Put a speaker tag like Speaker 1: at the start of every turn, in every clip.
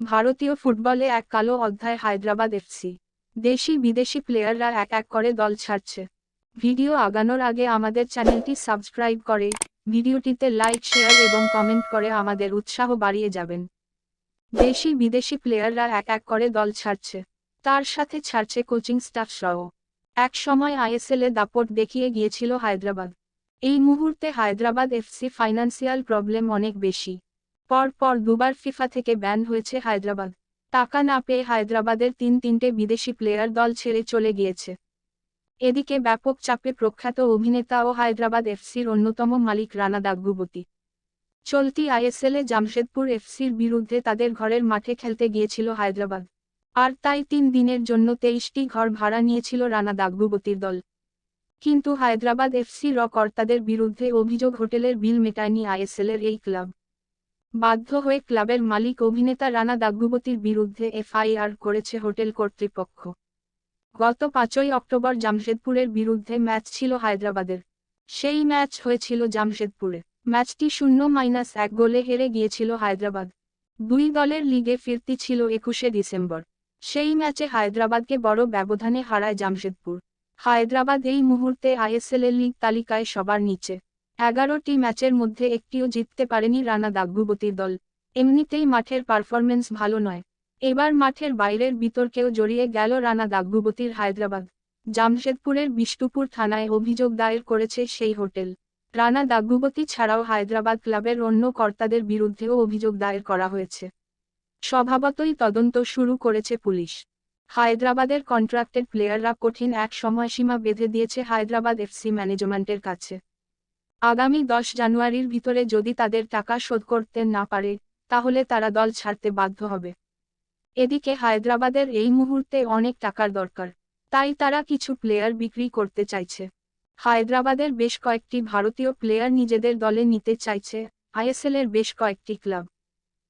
Speaker 1: ভারতীয় ফুটবলে এক কালো অধ্যায় হায়দ্রাবাদ এফসি দেশি বিদেশি প্লেয়াররা এক এক করে দল ছাড়ছে। ভিডিও আগানোর আগে আমাদের চ্যানেলটি সাবস্ক্রাইব করে, ভিডিওটিতে লাইক, শেয়ার এবং কমেন্ট করে আমাদের উৎসাহ বাড়িয়ে যাবেন। দেশি বিদেশি প্লেয়াররা এক এক করে দল ছাড়ছে। তার সাথে ছাড়ছে কোচিং স্টাফ সহ। এক সময় আইএসএলে দাপট দেখিয়ে গিয়েছিল হায়দ্রাবাদ। এই মুহূর্তে হায়দ্রাবাদ এফসি ফাইন্যান্সিয়াল প্রবলেম অনেক বেশি। পর পর দুবার ফিফা থেকে ব্যান হয়েছে হায়দ্রাবাদ। টাকা না পেয়ে হায়দ্রাবাদের তিন তিনটে বিদেশি প্লেয়ার দল ছেড়ে চলে গিয়েছে। এদিকে ব্যাপক চাপে প্রখ্যাত অভিনেতা ও হায়দ্রাবাদ এফসির অন্যতম মালিক রানা দাগ্গুবতী চলতি আইএসএলে জামশেদপুর এফসির বিরুদ্ধে তাদের ঘরের মাঠে খেলতে গিয়েছিল হায়দ্রাবাদ। আর তাই তিন দিনের জন্য তেইশটি ঘর ভাড়া নিয়েছিল রানা দাগ্গুবতীর দল। কিন্তু হায়দ্রাবাদ এফসি র কর্তাদের বিরুদ্ধে অভিযোগ হোটেলের বিল মেটায়নি আইএসএলের এই ক্লাব। বাধ্য হয়ে ক্লাবের মালিক অভিনেতা রানা দাগ্গুবতীর বিরুদ্ধে এফআইআর করেছে হোটেল কর্তৃপক্ষ। গত পাঁচই অক্টোবর জামশেদপুরের বিরুদ্ধে ম্যাচ ছিল হায়দ্রাবাদের। সেই ম্যাচ হয়েছিল জামশেদপুরে। ম্যাচটি শূন্য মাইনাস এক গোলে হেরে গিয়েছিল হায়দ্রাবাদ। দুই দলের লিগে ফিরতি ছিল একুশে ডিসেম্বর। সেই ম্যাচে হায়দ্রাবাদকে বড় ব্যবধানে হারায় জামশেদপুর। হায়দ্রাবাদ এই মুহূর্তে আইএসএল এর লিগ তালিকায় সবার নিচে। এগারোটি ম্যাচের মধ্যে একটিও জিততে পারেনি রানা দাগ্গুবতীর দল। এমনিতেই মাঠের পারফরমেন্স ভালো নয়। এবার মাঠের বাইরের বিতর্কেও জড়িয়ে গেল রানা দাগ্গুবতীর হায়দ্রাবাদ। জামশেদপুরের বিষ্ণুপুর থানায় অভিযোগ দায়ের করেছে সেই হোটেল। রানা দাগ্গুবতী ছাড়াও হায়দ্রাবাদ ক্লাবের অন্য কর্তাদের বিরুদ্ধেও অভিযোগ দায়ের করা হয়েছে। স্বভাবতই তদন্ত শুরু করেছে পুলিশ। হায়দ্রাবাদের কন্ট্রাক্টেড প্লেয়াররা কঠিন এক সময়সীমা বেঁধে দিয়েছে হায়দ্রাবাদ এফসি ম্যানেজমেন্টের কাছে। আগামী দশ জানুয়ারির ভিতরে যদি তাদের টাকা শোধ করতে না পারে, তাহলে তারা দল ছাড়তে বাধ্য হবে। এদিকে হায়দ্রাবাদের এই মুহূর্তে অনেক টাকার দরকার, তাই তারা কিছু প্লেয়ার বিক্রি করতে চাইছে। হায়দ্রাবাদের বেশ কয়েকটি ভারতীয় প্লেয়ার নিজেদের দলে নিতে চাইছে, আইএসএলের বেশ কয়েকটি ক্লাব।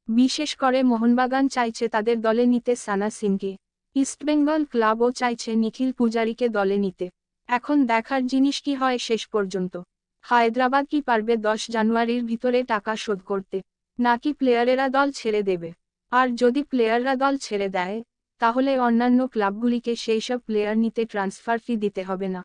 Speaker 1: বিশেষ করে মোহনবাগান চাইছে তাদের দলে নিতে সানা সিংকে ইস্টবেঙ্গল ক্লাবও চাইছে নিখিল পূজারীকে দলে নিতে। এখন দেখার জিনিস কি হয় শেষ পর্যন্ত। হায়দ্রাবাদ কি পারবে দশ জানুয়ারির ভিতরে টাকা শোধ করতে? নাকি প্লেয়ারেরা দল ছেড়ে দেবে? আর যদি প্লেয়াররা দল ছেড়ে দেয়, তাহলে অন্যান্য ক্লাবগুলিকে সেই সব প্লেয়ার নিতে ট্রান্সফার ফি দিতে হবে না।